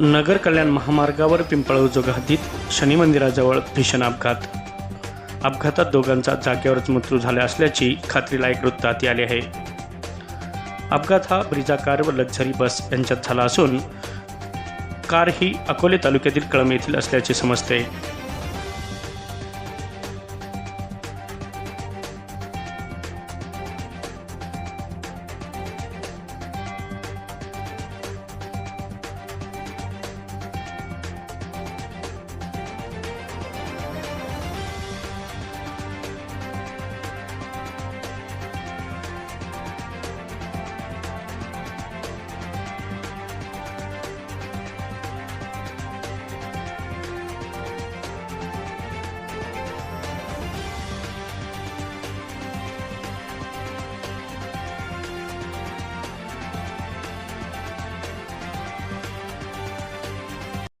नगर कल्याण महामार्गावर पिंपळउजोग हद्दीत शनी मंदिराजवळ भीषण अपघात. अपघातात दोघांचा जागेवरच मृत्यू झाला असल्याची खात्रीलायक वृत्त हाती आले आहे. अपघात हा ब्रिजा कार व लक्झरी बस यांच्यात झाला असून कार ही अकोले तालुक्यातील कळम येथील असल्याचे समजते